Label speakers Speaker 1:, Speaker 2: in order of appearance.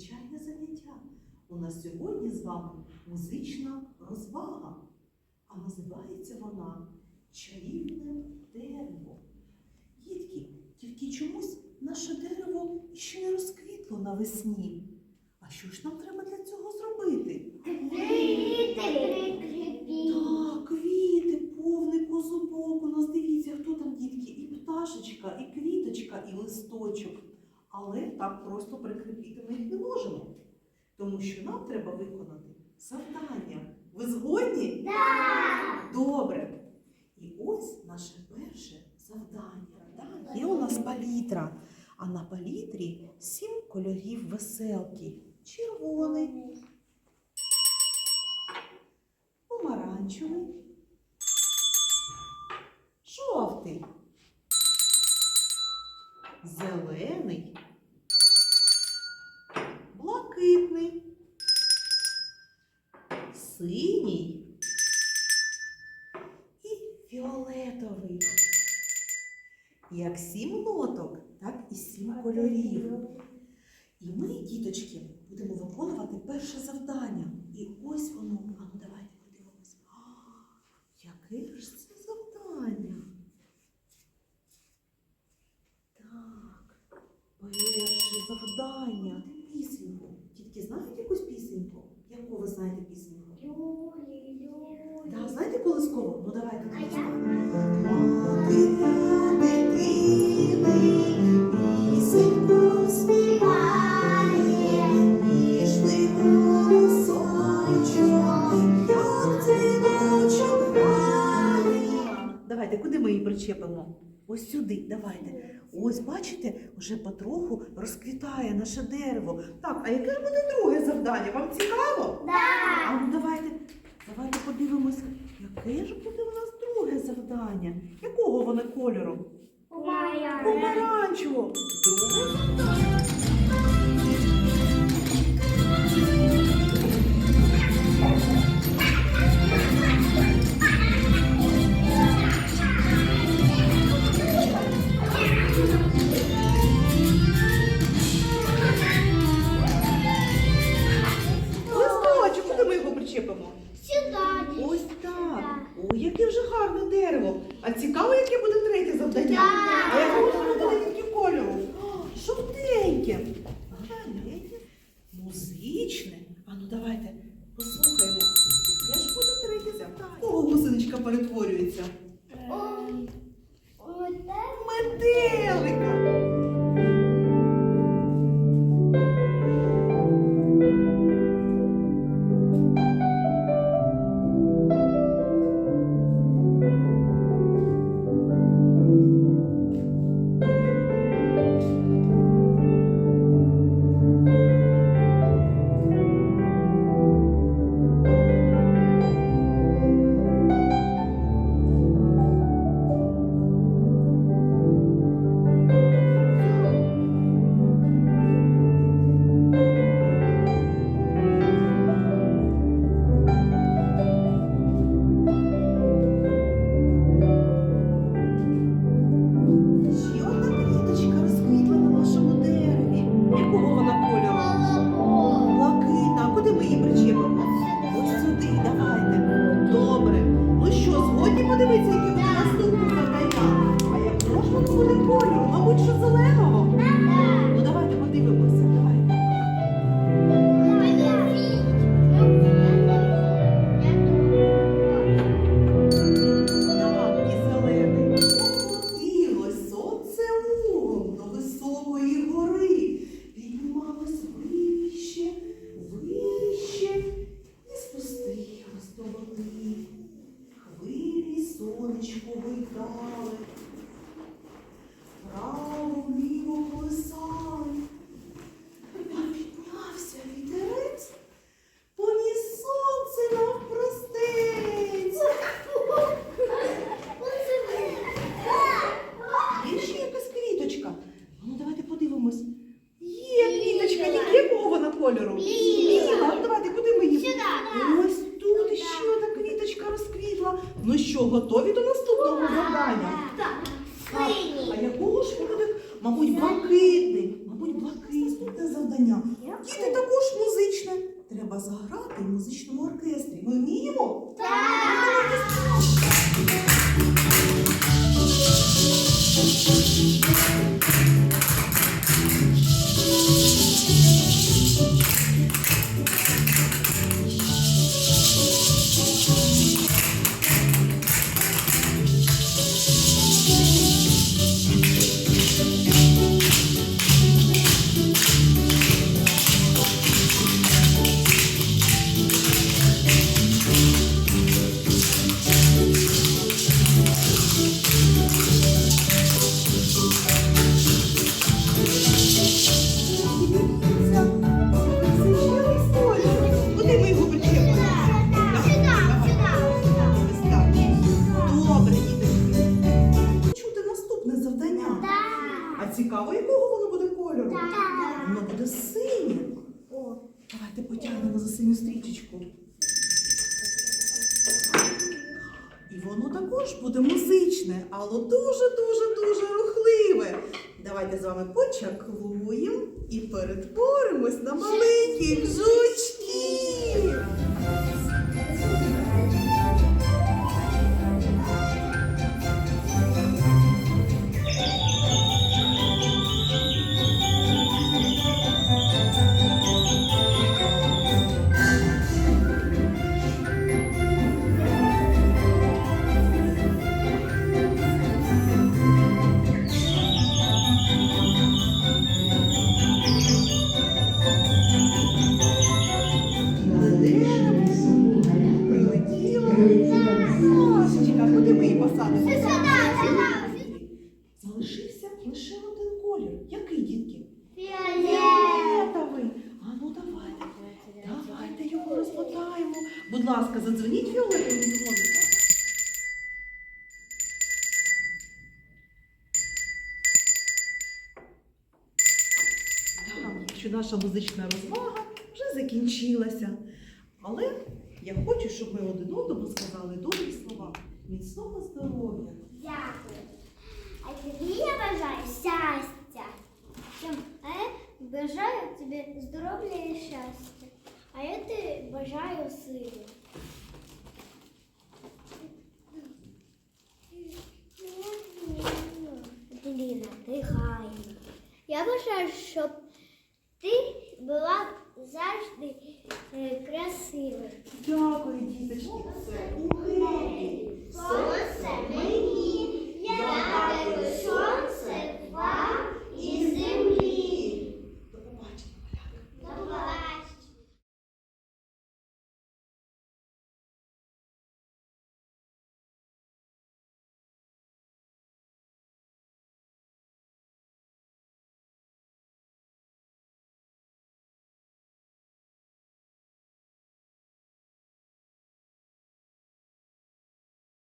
Speaker 1: незвичайне заняття. У нас сьогодні з вами музична розвага, а називається вона чарівне дерево. Дітки, тільки чомусь наше дерево ще не розквітло навесні. А що ж нам треба для цього зробити? Так, квіти, повний зубок. У нас дивіться, хто там дітки, і пташечка, і квіточка, і листочок. Але так просто прикріпити можемо. Тому що нам треба виконати завдання. Ви згодні? Так! Добре. І ось наше перше завдання. Так, є у нас палітра. А на палітрі сім кольорів веселки. Червоний, помаранчевий, жовтий, зелений, блакитний, синій і фіолетовий. Як сім лоток, так і сім кольорів. І ми, діточки, будемо виконувати перше завдання. І ось воно. Ми? Ось сюди, давайте. Ось, бачите, вже потроху розквітає наше дерево. Так, а яке буде друге завдання? Вам цікаво? А ну давайте, давайте подивимось, яке ж буде у нас друге завдання? Якого воно кольору? Помаранчево. Друге завдання. А цікаво, яке буде третє завдання?
Speaker 2: Так.
Speaker 1: А я воно буде тільки кольору? О, Жовтеньке. Маленьке. Музичне. А ну давайте послухаємо. Яке ж буде третє завдання? В Кого гусеничка перетворюється? Метелика. Готові до наступного завдання? Так. А якого ж буде? Мабуть, блакитний. Мабуть, блакитне завдання. Діти також музичне. Треба заграти в музичному оркестрі. Ми вміємо? Дивіться, синю стрічечку. І воно також буде музичне, але дуже-дуже-дуже рухливе. Давайте з вами почаклуємо і перетворимось на маленьких жучків. Будь ласка, задзвоніть фіолетовим дзвоником. Так, що наша музична розвага вже закінчилася. Але я хочу, щоб ми один одному сказали добрі слова. Міцного здоров'я.
Speaker 2: Дякую. А тобі я бажаю щастя. Я бажаю тобі здоров'я і щастя. А я тобі бажаю сили. Ліна, ти гарна. Я бажаю, щоб